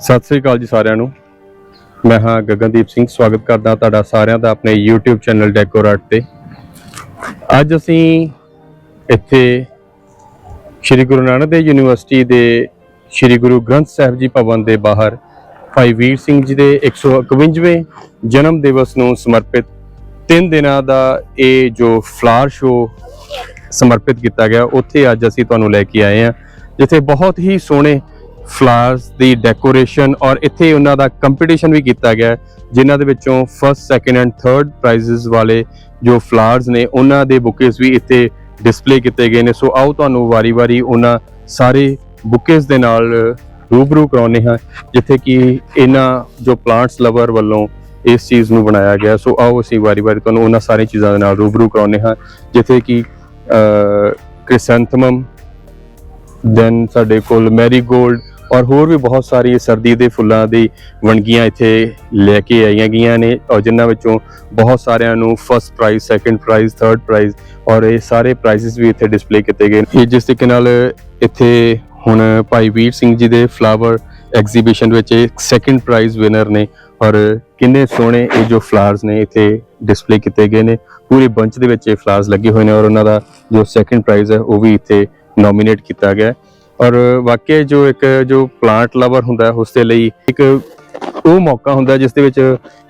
ਸਤਿ ਸ੍ਰੀ ਅਕਾਲ ਜੀ ਸਾਰਿਆਂ ਨੂੰ। ਮੈਂ ਹਾਂ ਗਗਨਦੀਪ ਸਿੰਘ, ਸਵਾਗਤ ਕਰਦਾ ਤੁਹਾਡਾ ਸਾਰਿਆਂ ਦਾ ਆਪਣੇ YouTube ਚੈਨਲ ਡੈਕੋਰਾਟ ਤੇ। ਅੱਜ ਅਸੀਂ ਇੱਥੇ ਸ੍ਰੀ ਗੁਰੂ ਨਾਨਕ ਦੇਵ ਯੂਨੀਵਰਸਿਟੀ ਦੇ ਸ੍ਰੀ ਗੁਰੂ ਗ੍ਰੰਥ ਸਾਹਿਬ ਜੀ ਭਵਨ ਦੇ ਬਾਹਰ ਭਾਈ ਵੀਰ ਸਿੰਘ ਜੀ ਦੇ 151ਵੇਂ ਜਨਮ ਦਿਵਸ ਨੂੰ ਸਮਰਪਿਤ ਤਿੰਨ ਦਿਨਾਂ ਦਾ ਇਹ ਜੋ ਫਲਾਰ ਸ਼ੋ ਸਮਰਪਿਤ ਕੀਤਾ ਗਿਆ, ਉੱਥੇ ਅੱਜ ਅਸੀਂ ਤੁਹਾਨੂੰ ਲੈ ਕੇ ਆਏ ਹਾਂ, ਜਿੱਥੇ ਬਹੁਤ ਹੀ ਸੋਹਣੇ ਫਲਾਵਰਸ ਦੀ ਡੈਕੋਰੇਸ਼ਨ ਔਰ ਇੱਥੇ ਉਹਨਾਂ ਦਾ ਕੰਪੀਟੀਸ਼ਨ ਵੀ ਕੀਤਾ ਗਿਆ ਜਿਨ੍ਹਾਂ ਦੇ ਵਿੱਚੋਂ first second and third prizes ਵਾਲੇ ਜੋ ਫਲਾਵਰਸ ਨੇ, ਉਹਨਾਂ ਦੇ ਬੁਕੇਸ ਵੀ ਇੱਥੇ ਡਿਸਪਲੇ ਕੀਤੇ ਗਏ ਨੇ। ਸੋ ਆਓ ਤੁਹਾਨੂੰ ਵਾਰੀ-ਵਾਰੀ ਉਹਨਾਂ ਸਾਰੇ ਬੁਕੇਸ ਦੇ ਨਾਲ ਰੂਬਰੂ ਕਰਾਉਨੇ ਹਾਂ, ਜਿੱਥੇ ਕਿ ਇਹਨਾਂ ਜੋ ਪਲਾਂਟਸ ਲਵਰ ਵੱਲੋਂ ਇਸ ਚੀਜ਼ ਨੂੰ ਬਣਾਇਆ ਗਿਆ ਸੋ ਆਓ ਅਸੀਂ ਵਾਰੀ-ਵਾਰੀ ਤੁਹਾਨੂੰ ਉਹਨਾਂ ਸਾਰੀਆਂ ਚੀਜ਼ਾਂ ਦੇ ਨਾਲ ਰੂਬਰੂ ਕਰਾਉਨੇ ਹਾਂ, ਜਿੱਥੇ ਕਿ ਕ੍ਰਿਸੈਂਥਮਮ ਦੈਨ ਸਾਡੇ ਕੋਲ ਮੈਰੀਗੋਲਡ ਔਰ ਹੋਰ ਵੀ ਬਹੁਤ ਸਾਰੀ ਸਰਦੀ ਦੇ ਫੁੱਲਾਂ ਦੀ ਵਣਗੀਆਂ ਇੱਥੇ ਲੈ ਕੇ ਆਈਆਂ ਗਈਆਂ ਨੇ ਔਰ ਜਿਨ੍ਹਾਂ ਵਿੱਚੋਂ ਬਹੁਤ ਸਾਰਿਆਂ ਨੂੰ first prize second prize third prize ਔਰ ਇਹ ਸਾਰੇ ਪ੍ਰਾਈਜ਼ਸ ਵੀ ਇੱਥੇ ਡਿਸਪਲੇ ਕੀਤੇ ਗਏ ਨੇ। ਇਹ ਜਿਸ ਤਰੀਕੇ ਨਾਲ ਇੱਥੇ ਹੁਣ ਭਾਈ ਵੀਰ ਸਿੰਘ ਜੀ ਦੇ ਫਲਾਵਰ ਐਗਜ਼ੀਬਿਸ਼ਨ ਵਿੱਚ ਇੱਕ ਸੈਕੰਡ ਪ੍ਰਾਈਜ਼ ਵਿਨਰ ਨੇ ਔਰ ਕਿੰਨੇ ਸੋਹਣੇ ਇਹ ਜੋ ਫਲਾਵਰਸ ਨੇ ਇੱਥੇ ਡਿਸਪਲੇ ਕੀਤੇ ਗਏ ਨੇ। ਪੂਰੇ ਬੰਚ ਦੇ ਵਿੱਚ ਇਹ ਫਲਾਵਰਸ ਲੱਗੇ ਹੋਏ ਨੇ ਔਰ ਉਹਨਾਂ ਦਾ ਜੋ ਸੈਕੰਡ ਪ੍ਰਾਈਜ਼ ਹੈ ਉਹ ਵੀ ਇੱਥੇ ਨੋਮੀਨੇਟ ਕੀਤਾ ਗਿਆ ਔਰ ਵਾਕਿਆ ਜੋ ਇੱਕ ਜੋ ਪਲਾਂਟ ਲਵਰ ਹੁੰਦਾ ਉਸ ਦੇ ਲਈ ਇੱਕ ਉਹ ਮੌਕਾ ਹੁੰਦਾ ਜਿਸ ਦੇ ਵਿੱਚ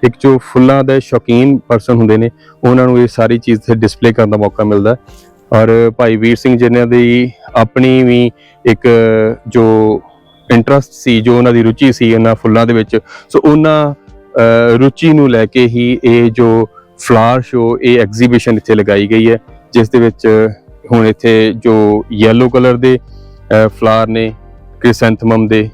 ਇੱਕ ਜੋ ਫੁੱਲਾਂ ਦੇ ਸ਼ੌਕੀਨ ਪਰਸਨ ਹੁੰਦੇ ਨੇ, ਉਹਨਾਂ ਨੂੰ ਇਹ ਸਾਰੀ ਚੀਜ਼ ਤੇ ਡਿਸਪਲੇ ਕਰਨ ਦਾ ਮੌਕਾ ਮਿਲਦਾ ਔਰ ਭਾਈ ਵੀਰ ਸਿੰਘ ਜਿਨ੍ਹਾਂ ਦੀ ਆਪਣੀ ਵੀ ਇੱਕ ਜੋ ਇੰਟਰਸਟ ਸੀ, ਜੋ ਉਹਨਾਂ ਦੀ ਰੁਚੀ ਸੀ ਇਹਨਾਂ ਫੁੱਲਾਂ ਦੇ ਵਿੱਚ, ਸੋ ਉਹਨਾਂ ਰੁਚੀ ਨੂੰ ਲੈ ਕੇ ਹੀ ਇਹ ਜੋ ਫਲਾਵਰ ਸ਼ੋ ਇਹ ਐਗਜ਼ੀਬਿਸ਼ਨ ਇੱਥੇ ਲਗਾਈ ਗਈ ਹੈ, ਜਿਸ ਦੇ ਵਿੱਚ ਹੁਣ ਇੱਥੇ ਜੋ ਯੈਲੋ ਕਲਰ ਦੇ ਫਲਾਰ ਨੇ ਕ੍ਰਿਸੈਂਥਮਮ ਦੇ।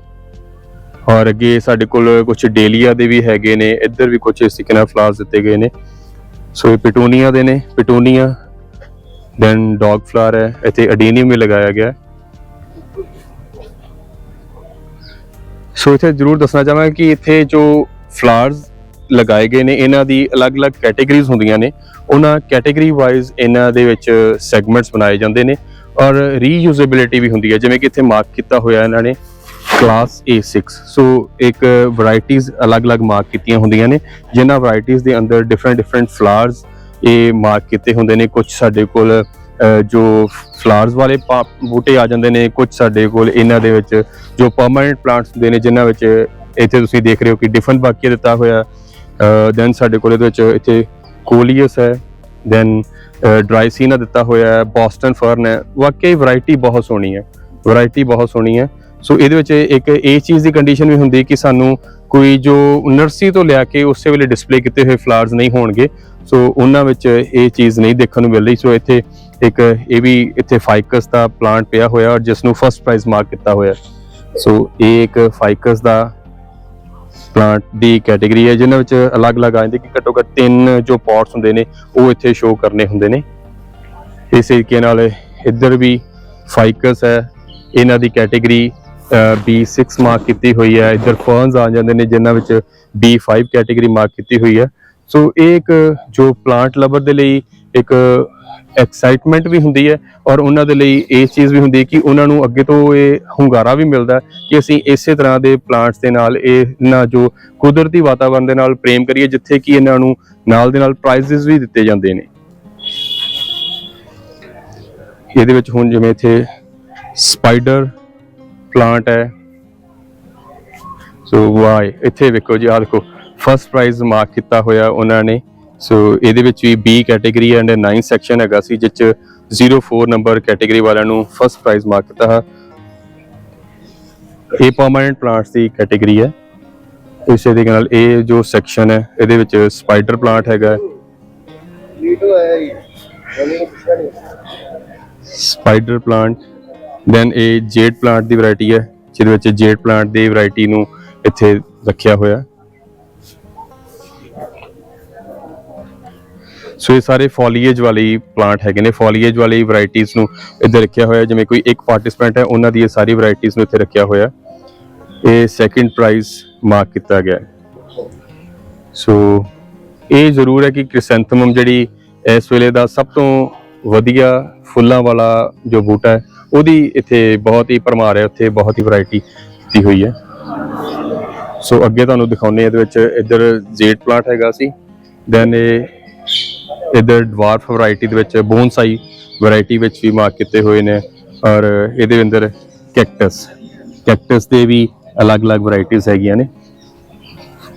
ਔਰ ਅੱਗੇ ਸਾਡੇ ਕੋਲ ਕੁਝ ਡੇਲੀਆ ਦੇ ਵੀ ਹੈਗੇ ਨੇ, ਇੱਧਰ ਵੀ ਕੁਝ ਇਸ ਤਰੀਕੇ ਨਾਲ ਫਲਾਵਰਸ ਦਿੱਤੇ ਗਏ ਨੇ। ਸੋ ਇਹ ਪਿਟੋਨੀਆ ਦੇ ਨੇ, ਪਿਟੋਨੀਆ, ਦੈਨ ਡੌਗ ਫਲਾਰ ਹੈ, ਇੱਥੇ ਅਡੀਨੀਅਮ ਵੀ ਲਗਾਇਆ ਗਿਆ ਸੋ ਇੱਥੇ ਜ਼ਰੂਰ ਦੱਸਣਾ ਚਾਹਾਂਗਾ ਕਿ ਇੱਥੇ ਜੋ ਫਲਾਰਸ ਲਗਾਏ ਗਏ ਨੇ, ਇਹਨਾਂ ਦੀ ਅਲੱਗ-ਅਲੱਗ ਕੈਟਾਗਰੀਜ਼ ਹੁੰਦੀਆਂ ਨੇ। ਉਹਨਾਂ ਕੈਟਾਗਰੀ ਵਾਈਜ਼ ਇਹਨਾਂ ਦੇ ਵਿੱਚ ਸੈਗਮੈਂਟਸ ਬਣਾਏ ਜਾਂਦੇ ਨੇ। ਔਰ ਰੀਯੂਜ਼ੇਬਿਲਿਟੀ ਵੀ ਹੁੰਦੀ ਹੈ, ਜਿਵੇਂ ਕਿ ਇੱਥੇ ਮਾਰਕ ਕੀਤਾ ਹੋਇਆ ਇਹਨਾਂ ਨੇ ਕਲਾਸ A6 ਸੋ ਇੱਕ ਵੈਰਾਈਟੀਆਂ ਅਲੱਗ-ਅਲੱਗ ਮਾਰਕ ਕੀਤੀਆਂ ਹੁੰਦੀਆਂ ਨੇ, ਜਿਨ੍ਹਾਂ ਵੈਰਾਈਟੀਆਂ ਦੇ ਅੰਦਰ ਡਿਫਰੈਂਟ ਡਿਫਰੈਂਟ ਫਲਾਵਰਸ ਇਹ ਮਾਰਕ ਕੀਤੇ ਹੁੰਦੇ ਨੇ। ਕੁਝ ਸਾਡੇ ਕੋਲ ਜੋ ਫਲਾਵਰਸ ਵਾਲੇ ਪਾ- ਬੂਟੇ ਆ ਜਾਂਦੇ ਨੇ ਕੁਝ ਸਾਡੇ ਕੋਲ ਇਹਨਾਂ ਦੇ ਵਿੱਚ ਜੋ ਪਰਮਨੈਂਟ ਪਲਾਂਟਸ ਹੁੰਦੇ ਨੇ, ਜਿਨ੍ਹਾਂ ਵਿੱਚ ਇੱਥੇ ਤੁਸੀਂ ਦੇਖ ਰਹੇ ਹੋ ਕਿ ਡਿਫਰੈਂਟ ਬਾਕੀ ਦਿੱਤਾ ਹੋਇਆ। ਦੈਨ ਸਾਡੇ ਕੋਲ ਇਹਦੇ ਵਿੱਚ ਇੱਥੇ ਕੋਲੀਅਸ ਹੈ ਦੈਨ ਡਰਾਈ ਸੀਨਾ ਦਿੱਤਾ ਹੋਇਆ ਹੈ ਬੋਸਟਨ ਫਰਨ ਹੈ। ਵਾਕਈ ਵੈਰਾਈਟੀ ਬਹੁਤ ਸੋਹਣੀ ਹੈ। ਵੈਰਾਈਟੀ ਬਹੁਤ ਸੋਹਣੀ ਹੈ। ਸੋ ਇਹਦੇ ਵਿੱਚ ਇੱਕ ਇਹ ਚੀਜ਼ ਦੀ ਕੰਡੀਸ਼ਨ ਵੀ ਹੁੰਦੀ ਕਿ ਸਾਨੂੰ ਕੋਈ ਜੋ ਨਰਸਰੀ ਤੋਂ ਲਿਆ ਕੇ ਉਸੇ ਵੇਲੇ ਡਿਸਪਲੇ ਕੀਤੇ ਹੋਏ ਫਲਾਵਰਸ ਨਹੀਂ ਹੋਣਗੇ। ਸੋ ਉਹਨਾਂ ਵਿੱਚ ਇਹ ਚੀਜ਼ ਨਹੀਂ ਦੇਖਣ ਨੂੰ ਮਿਲ ਰਹੀ। ਸੋ ਇੱਥੇ ਇੱਕ ਇਹ ਵੀ ਇੱਥੇ ਫਾਈਕਸ ਦਾ ਪਲਾਂਟ ਪਿਆ ਹੋਇਆ ਔਰ ਜਿਸ ਨੂੰ ਫਸਟ ਪ੍ਰਾਈਜ਼ ਮਾਰਕ ਕੀਤਾ ਹੋਇਆ ਸੋ ਇਹ ਇੱਕ ਫਾਈਕਸ ਦਾ ਪਲਾਂਟ ਦੀ ਕੈਟਾਗਰੀ ਹੈ ਜਿਨ੍ਹਾਂ ਵਿੱਚ ਅਲੱਗ-ਅਲੱਗ ਆ ਜਾਂਦੇ ਕਿ ਘੱਟੋ ਘੱਟ ਤਿੰਨ ਜੋ ਪੌਟਸ ਹੁੰਦੇ ਨੇ, ਉਹ ਇੱਥੇ ਸ਼ੋਅ ਕਰਨੇ ਹੁੰਦੇ ਨੇ। ਇਸ ਤਰੀਕੇ ਨਾਲ ਇੱਧਰ ਵੀ ਫਾਈਕਸ ਹੈ, ਇਹਨਾਂ ਦੀ ਕੈਟਾਗਰੀ B6 ਮਾਰਕ ਕੀਤੀ ਹੋਈ ਹੈ। ਇੱਧਰ ਫਰਨਸ ਆ ਜਾਂਦੇ ਨੇ ਜਿਨ੍ਹਾਂ ਵਿੱਚ B5 ਕੈਟਾਗਰੀ ਮਾਰਕ ਕੀਤੀ ਹੋਈ ਹੈ। ਸੋ ਇਹ ਇੱਕ ਜੋ ਪਲਾਂਟ ਲਵਰ ਦੇ ਲਈ ਇੱਕ ਐਕਸਾਈਟਮੈਂਟ ਵੀ ਹੁੰਦੀ ਹੈ ਔਰ ਉਹਨਾਂ ਦੇ ਲਈ ਇਹ ਚੀਜ਼ ਵੀ ਹੁੰਦੀ ਹੈ ਕਿ ਉਹਨਾਂ ਨੂੰ ਅੱਗੇ ਤੋਂ ਇਹ ਹੁੰਗਾਰਾ ਵੀ ਮਿਲਦਾ ਕਿ ਅਸੀਂ ਇਸੇ ਤਰ੍ਹਾਂ ਦੇ ਪਲਾਂਟਸ ਦੇ ਨਾਲ ਇਹ ਇਹਨਾਂ ਜੋ ਕੁਦਰਤੀ ਵਾਤਾਵਰਣ ਦੇ ਨਾਲ ਪ੍ਰੇਮ ਕਰੀਏ, ਜਿੱਥੇ ਕਿ ਇਹਨਾਂ ਨੂੰ ਨਾਲ ਦੇ ਨਾਲ ਪ੍ਰਾਈਜ਼ਸ ਵੀ ਦਿੱਤੇ ਜਾਂਦੇ ਨੇ। ਇਹਦੇ ਵਿੱਚ ਹੁਣ ਜਿਵੇਂ ਇੱਥੇ ਸਪਾਈਡਰ ਪਲਾਂਟ ਹੈ। ਸੋ ਵਾਈ ਇੱਥੇ ਵੇਖੋ ਜੀ, ਆਹ ਦੇਖੋ ਫਰਸਟ ਪ੍ਰਾਈਜ਼ ਮਾਰਕ ਕੀਤਾ ਹੋਇਆ ਉਹਨਾਂ ਨੇ। ਸੋ ਇਹਦੇ ਵਿੱਚ ਵੀ B ਕੈਟਾਗਰੀ ਐਂਡ 9 ਸੈਕਸ਼ਨ ਹੈਗਾ ਸੀ ਜਿਸ ਚ 04 ਨੰਬਰ ਕੈਟਾਗਰੀ ਵਾਲਿਆਂ ਨੂੰ ਫਰਸਟ ਪ੍ਰਾਈਜ਼ ਮਾਰਕ ਕੀਤਾ ਹੈ। ਇਹ ਪਰਮਾਨੈਂਟ ਪਲਾਂਟਸ ਦੀ ਕੈਟਾਗਰੀ ਹੈ। ਇਸੇ ਦੇ ਨਾਲ ਇਹ ਜੋ ਸੈਕਸ਼ਨ ਹੈ ਇਹਦੇ ਵਿੱਚ ਸਪਾਈਡਰ ਪਲਾਂਟ ਹੈਗਾ ਸਪਾਈਡਰ ਪਲਾਂਟ ਦੈਨ ਇਹ। ਜੇਡ ਪਲਾਂਟ ਦੀ ਵੈਰਾਈਟੀ ਹੈ ਜਿਹਦੇ ਵਿੱਚ ਜੇਡ ਪਲਾਂਟ ਦੀ ਵੈਰਾਈਟੀ ਨੂੰ ਇੱਥੇ ਰੱਖਿਆ ਹੋਇਆ ਸੋ ਇਹ ਸਾਰੇ ਫੋਲੀਏਜ ਵਾਲੀ ਪਲਾਂਟ ਹੈਗੇ ਨੇ। ਫੋਲੀਏਜ ਵਾਲੀ ਵੈਰਾਈਟੀਆਂ ਨੂੰ ਇੱਧਰ ਰੱਖਿਆ ਹੋਇਆ ਜਿਵੇਂ ਕੋਈ ਇੱਕ ਪਾਰਟਿਸਪੈਂਟ ਹੈ, ਉਹਨਾਂ ਦੀ ਇਹ ਸਾਰੀ ਵੈਰਾਈਟੀਆਂ ਨੂੰ ਇੱਥੇ ਰੱਖਿਆ ਹੋਇਆ ਇਹ ਸੈਕਿੰਡ ਪ੍ਰਾਈਜ਼ ਮਾਰਕ ਕੀਤਾ ਗਿਆ ਸੋ ਇਹ ਜ਼ਰੂਰ ਹੈ ਕਿ ਕ੍ਰਿਸੈਂਥਮਮ ਜਿਹੜੀ ਇਸ ਵੇਲੇ ਦਾ ਸਭ ਤੋਂ ਵਧੀਆ ਫੁੱਲਾਂ ਵਾਲਾ ਜੋ ਬੂਟਾ ਹੈ, ਉਹਦੀ ਇੱਥੇ ਬਹੁਤ ਹੀ ਭਰਮਾਰ ਹੈ। ਉੱਥੇ ਬਹੁਤ ਹੀ ਵੈਰਾਈਟੀ ਦਿੱਤੀ ਹੋਈ ਹੈ। ਸੋ ਅੱਗੇ ਤੁਹਾਨੂੰ ਦਿਖਾਉਨੇ ਆ ਇਹਦੇ ਵਿੱਚ ਇੱਧਰ ਜੇਡ ਪਲਾਂਟ ਹੈਗਾ ਸੀ। ਦੈਨ ਇਹ ਇੱਧਰ ਡਵਾਰਫ ਵੈਰਾਈਟੀ ਦੇ ਵਿੱਚ ਬੋਨਸਾਈ ਵੈਰਾਈਟੀ ਵਿੱਚ ਵੀ ਮਾਰਕ ਕੀਤੇ ਹੋਏ ਨੇ ਔਰ ਇਹਦੇ ਅੰਦਰ ਕੈਕਟਸ ਕੈਕਟਸ ਦੇ ਵੀ ਅਲੱਗ-ਅਲੱਗ ਵੈਰਾਈਟੀਆਂ ਹੈਗੀਆਂ ਨੇ।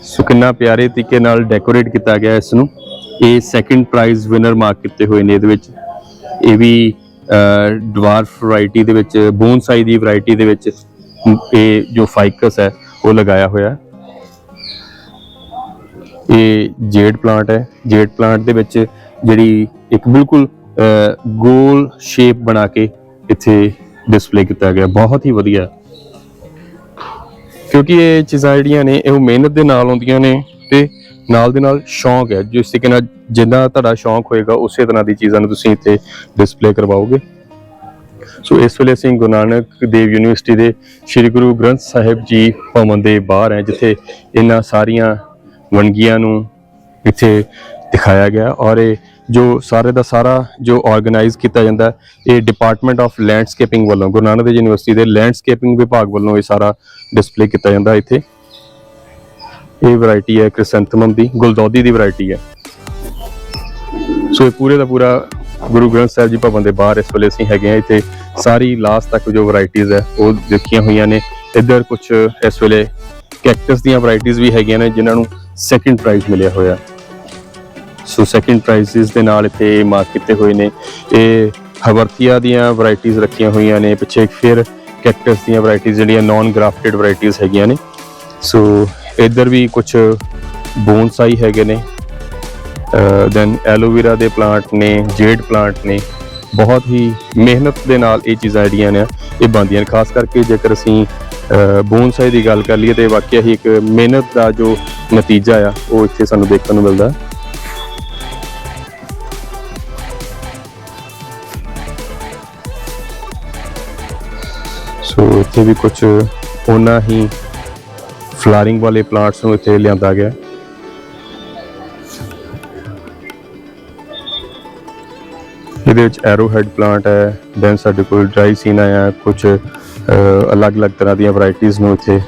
ਸੋ ਕਿੰਨਾ ਪਿਆਰੇ ਤਰੀਕੇ ਨਾਲ ਡੈਕੋਰੇਟ ਕੀਤਾ ਗਿਆ ਇਸ ਨੂੰ ਇਹ ਸੈਕੰਡ ਪ੍ਰਾਈਜ਼ ਵਿਨਰ ਮਾਰਕ ਕੀਤੇ ਹੋਏ ਨੇ ਇਹਦੇ ਵਿੱਚ। ਇਹ ਵੀ ਡਵਾਰਫ ਵੈਰਾਈਟੀ ਦੇ ਵਿੱਚ ਬੋਨਸਾਈ ਦੀ ਵੈਰਾਈਟੀ ਦੇ ਵਿੱਚ ਇਹ ਜੋ ਫਾਈਕਸ ਹੈ, ਉਹ ਲਗਾਇਆ ਹੋਇਆ। ਹੈ ਇਹ ਜੇਡ ਪਲਾਂਟ ਹੈ। ਜੇਡ ਪਲਾਂਟ ਦੇ ਵਿੱਚ ਜਿਹੜੀ ਇੱਕ ਬਿਲਕੁਲ ਅਹ, ਗੋਲ ਸ਼ੇਪ ਬਣਾ ਕੇ ਇੱਥੇ ਡਿਸਪਲੇ ਕੀਤਾ ਗਿਆ। ਬਹੁਤ ਹੀ ਵਧੀਆ। ਕਿਉਂਕਿ ਇਹ ਚੀਜ਼ਾਂ ਜਿਹੜੀਆਂ ਨੇ ਇਹ ਮਿਹਨਤ ਦੇ ਨਾਲ ਆਉਂਦੀਆਂ ਨੇ ਤੇ ਨਾਲ ਦੇ ਨਾਲ ਸ਼ੌਂਕ ਹੈ। ਜਿਸ ਤਰੀਕੇ ਨਾਲ ਜਿੰਨਾ ਤੁਹਾਡਾ ਸ਼ੌਂਕ ਹੋਏਗਾ ਉਸੇ ਤਰ੍ਹਾਂ ਦੀ ਚੀਜ਼ਾਂ ਨੂੰ ਤੁਸੀਂ ਇੱਥੇ ਡਿਸਪਲੇ ਕਰਵਾਓਗੇ। ਸੋ ਇਸ ਵੇਲੇ ਅਸੀਂ ਗੁਰੂ ਨਾਨਕ ਦੇਵ ਯੂਨੀਵਰਸਿਟੀ ਦੇ ਸ੍ਰੀ ਗੁਰੂ ਗ੍ਰੰਥ ਸਾਹਿਬ ਜੀ ਭਵਨ ਦੇ ਬਾਹਰ ਹੈ ਜਿੱਥੇ ਇਹਨਾਂ ਸਾਰੀਆਂ ਵਣਗੀਆਂ ਨੂੰ ਇੱਥੇ ਦਿਖਾਇਆ ਗਿਆ ਔਰ ਇਹ ਜੋ ਸਾਰੇ ਦਾ ਸਾਰਾ ਜੋ ਆਰਗੇਨਾਈਜ਼ ਕੀਤਾ ਜਾਂਦਾ ਇਹ ਡਿਪਾਰਟਮੈਂਟ ਆਫ ਲੈਂਡਸਕੇਪਿੰਗ ਵੱਲੋਂ, ਗੁਰੂ ਨਾਨਕ ਦੇਵ ਯੂਨੀਵਰਸਿਟੀ ਦੇ ਲੈਂਡਸਕੇਪਿੰਗ ਵਿਭਾਗ ਵੱਲੋਂ ਇਹ ਸਾਰਾ ਡਿਸਪਲੇ ਕੀਤਾ ਜਾਂਦਾ ਇੱਥੇ। ਇਹ ਵੈਰਾਈਟੀ ਹੈ ਕ੍ਰਿਸੈਂਥਮਮ ਦੀ, ਗੁਲਦੌਦੀ ਦੀ ਵੈਰਾਈਟੀ ਹੈ। ਸੋ ਇਹ ਪੂਰੇ ਦਾ ਪੂਰਾ ਗੁਰੂ ਗ੍ਰੰਥ ਸਾਹਿਬ ਜੀ ਭਵਨ ਦੇ ਬਾਹਰ ਇਸ ਵੇਲੇ ਅਸੀਂ ਹੈਗੇ ਆ ਇੱਥੇ ਸਾਰੀ ਲਾਸਟ ਤੱਕ ਜੋ ਵੈਰਾਈਟੀਆਂ ਹੈ, ਉਹ ਦੇਖੀਆਂ ਹੋਈਆਂ ਨੇ। ਇੱਧਰ ਕੁਝ ਇਸ ਵੇਲੇ ਕੈਕਟਸ ਦੀਆਂ ਵੈਰਾਈਟੀਆਂ ਵੀ ਹੈਗੀਆਂ ਨੇ, ਜਿਨ੍ਹਾਂ ਨੂੰ ਸੈਕਿੰਡ ਪ੍ਰਾਈਜ਼ ਮਿਲਿਆ ਹੋਇਆ। ਸੋ ਸੈਕਿੰਡ ਪ੍ਰਾਈਜ਼ਸ ਦੇ ਨਾਲ ਇੱਥੇ ਮਾਰਕ ਕੀਤੇ ਹੋਏ ਨੇ। ਇਹ ਹਵਰਤੀਆ ਦੀਆਂ ਵੈਰਾਈਟੀਆਂ ਰੱਖੀਆਂ ਹੋਈਆਂ ਨੇ। ਪਿੱਛੇ ਇੱਕ ਫਿਰ ਕੈਕਟਸ ਦੀਆਂ ਵੈਰਾਈਟੀਆਂ ਜਿਹੜੀਆਂ ਨਾਨ ਗ੍ਰਾਫਟਡ ਵੈਰਾਈਟੀਆਂ ਹੈਗੀਆਂ ਨੇ। ਸੋ ਇੱਧਰ ਵੀ ਕੁਝ ਬੋਨਸਾਈ ਹੈਗੇ ਨੇ। ਦੈਨ ਐਲੋਵੇਰਾ ਦੇ ਪਲਾਂਟ ਨੇ ਜੇਡ ਪਲਾਂਟ ਨੇ। ਬਹੁਤ ਹੀ ਮਿਹਨਤ ਦੇ ਨਾਲ ਇਹ ਚੀਜ਼ਾਂ ਜਿਹੜੀਆਂ ਨੇ, ਇਹ ਬਣਦੀਆਂ ਨੇ। ਖਾਸ ਕਰਕੇ ਜੇਕਰ ਅਸੀਂ ਬੋਨਸਾਈ ਦੀ ਗੱਲ ਕਰ ਲਈਏ ਤੇ ਵਾਕਿਆ ਹੀ ਇੱਕ ਮਿਹਨਤ ਦਾ ਜੋ ਨਤੀਜਾ ਆ, ਉਹ ਇੱਥੇ ਸਾਨੂੰ ਦੇਖਣ ਨੂੰ ਮਿਲਦਾ। ਸੋ ਇੱਥੇ ਵੀ ਕੁਝ ਉਹਨਾਂ ਹੀ ਫਲਾਰਿੰਗ ਵਾਲੇ ਪਲਾਂਟਸ ਨੂੰ ਇੱਥੇ ਲਿਆਂਦਾ ਗਿਆ। ਇਹਦੇ ਵਿੱਚ ਐਰੋਹੈਡ ਪਲਾਂਟ ਹੈ ਦੈਨ ਸਾਡੇ ਕੋਲ ਡਰਾਈ ਸੀਨਾ ਹੈ ਕੁਝ ਅਲੱਗ-ਅਲੱਗ ਤਰ੍ਹਾਂ ਦੀਆਂ ਵੈਰਾਈਟੀਆਂ ਨੂੰ ਇੱਥੇ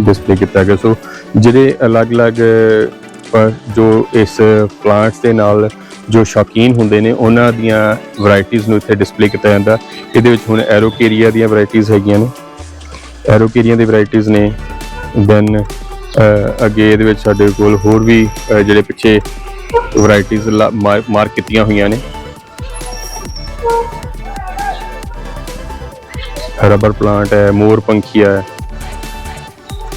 ਡਿਸਪਲੇ ਕੀਤਾ ਗਿਆ। ਸੋ ਜਿਹੜੇ ਅਲੱਗ-ਅਲੱਗ ਪਰ ਜੋ ਇਸ ਪਲਾਂਟਸ ਦੇ ਨਾਲ ਜੋ ਸ਼ੌਕੀਨ ਹੁੰਦੇ ਨੇ, ਉਹਨਾਂ ਦੀਆਂ ਵੈਰਾਈਟੀਆਂ ਨੂੰ ਇੱਥੇ ਡਿਸਪਲੇ ਕੀਤਾ ਜਾਂਦਾ। ਇਹਦੇ ਵਿੱਚ ਹੁਣ ਐਰੋਕੇਰੀਆ ਦੀਆਂ ਵੈਰਾਈਟੀਆਂ ਹੈਗੀਆਂ ਨੇ। ਐਰੋਕੇਰੀਆ ਦੀ ਵੈਰਾਈਟੀਆਂ ਨੇ। ਦੈਨ ਅੱਗੇ ਇਹਦੇ ਵਿੱਚ ਸਾਡੇ ਕੋਲ ਹੋਰ ਵੀ ਜਿਹੜੇ ਪਿੱਛੇ ਵੈਰਾਈਟੀਆਂ ਮਾਰਕ ਕੀਤੀਆਂ ਹੋਈਆਂ ਨੇ। ਰਬਰ ਪਲਾਂਟ ਹੈ, ਮੋਰ ਪੰਖੀਆ ਹੈ।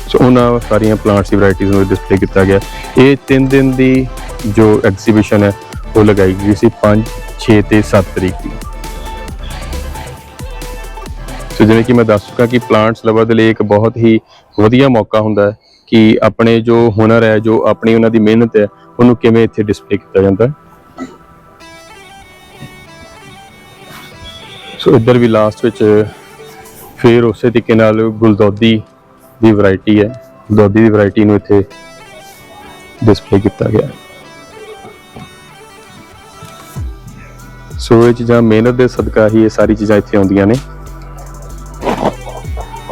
ਸੋ ਉਹਨਾਂ ਸਾਰੀਆਂ ਪਲਾਂਟਸ ਦੀ ਵੈਰਾਈਟੀਆਂ ਨੂੰ ਡਿਸਪਲੇ ਕੀਤਾ ਗਿਆ। ਇਹ 3 ਦਿਨ ਦੀ ਜੋ ਐਗਜ਼ੀਬਿਸ਼ਨ ਹੈ, ਉਹ ਲਗਾਈ ਗਈ ਸੀ 5 6 ਤੇ 7 ਤਰੀਕ ਦੀ। ਸੋ ਜਿਵੇਂ ਕਿ ਮੈਂ ਦੱਸ ਚੁੱਕਾ ਕਿ ਪਲਾਂਟਸ ਲਵਰ ਦੇ ਲਈ ਇੱਕ ਬਹੁਤ ਹੀ ਵਧੀਆ ਮੌਕਾ ਹੁੰਦਾ ਹੈ ਕਿ ਆਪਣੇ ਜੋ ਹੁਨਰ ਹੈ, ਜੋ ਆਪਣੀ ਉਹਨਾਂ ਦੀ ਮਿਹਨਤ ਹੈ, ਉਹਨੂੰ ਕਿਵੇਂ ਇੱਥੇ ਡਿਸਪਲੇ ਕੀਤਾ ਜਾਂਦਾ ਸੋ ਇੱਧਰ ਵੀ ਲਾਸਟ ਵਿੱਚ ਫਿਰ ਉਸੇ ਤਰੀਕੇ ਨਾਲ ਗੁਲਦੌਦੀ ਦੀ ਵੈਰਾਈਟੀ ਹੈ। ਗੁਲਦੌਦੀ ਦੀ ਵੈਰਾਈਟੀ ਨੂੰ ਇੱਥੇ ਡਿਸਪਲੇ ਕੀਤਾ ਗਿਆ ਹੈ। ਸੋ ਇਹ ਚੀਜ਼ਾਂ ਮਿਹਨਤ ਦੇ ਸਦਕਾ ਹੀ ਇਹ ਸਾਰੀ ਚੀਜ਼ਾਂ ਇੱਥੇ ਆਉਂਦੀਆਂ ਨੇ।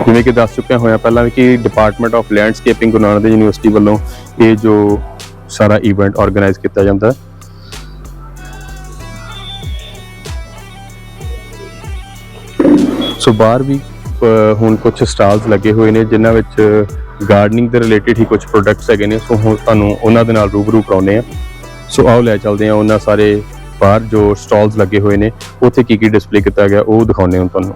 ਜਿਵੇਂ ਕਿ ਦੱਸ ਚੁੱਕਿਆ ਹੋਇਆ ਪਹਿਲਾਂ ਵੀ ਕਿ department of landscaping Guru Nanak Dev university ਵੱਲੋਂ ਇਹ ਜੋ ਸਾਰਾ ਇਵੈਂਟ ਆਰਗੇਨਾਈਜ਼ ਕੀਤਾ ਜਾਂਦਾ ਹੈ। ਸੋ ਬਾਹਰ ਵੀ ਹੁਣ ਕੁਝ ਸਟਾਲਸ ਲੱਗੇ ਹੋਏ ਨੇ, ਜਿਨ੍ਹਾਂ ਵਿੱਚ ਗਾਰਡਨਿੰਗ ਦੇ ਰਿਲੇਟਡ ਹੀ ਕੁਝ ਪ੍ਰੋਡਕਟਸ ਹੈਗੇ ਨੇ। ਸੋ ਹੁਣ ਤੁਹਾਨੂੰ ਉਹਨਾਂ ਦੇ ਨਾਲ ਰੂਬਰੂ ਕਰਾਉਨੇ ਆ ਸੋ ਆਓ ਲੈ ਚੱਲਦੇ ਆ ਉਹਨਾਂ ਸਾਰੇ ਬਾਹਰ ਜੋ ਸਟਾਲਸ ਲੱਗੇ ਹੋਏ ਨੇ। ਉੱਥੇ ਕੀ ਕੀ ਡਿਸਪਲੇ ਕੀਤਾ ਗਿਆ, ਉਹ ਦਿਖਾਉਨੇ ਹਾਂ ਤੁਹਾਨੂੰ।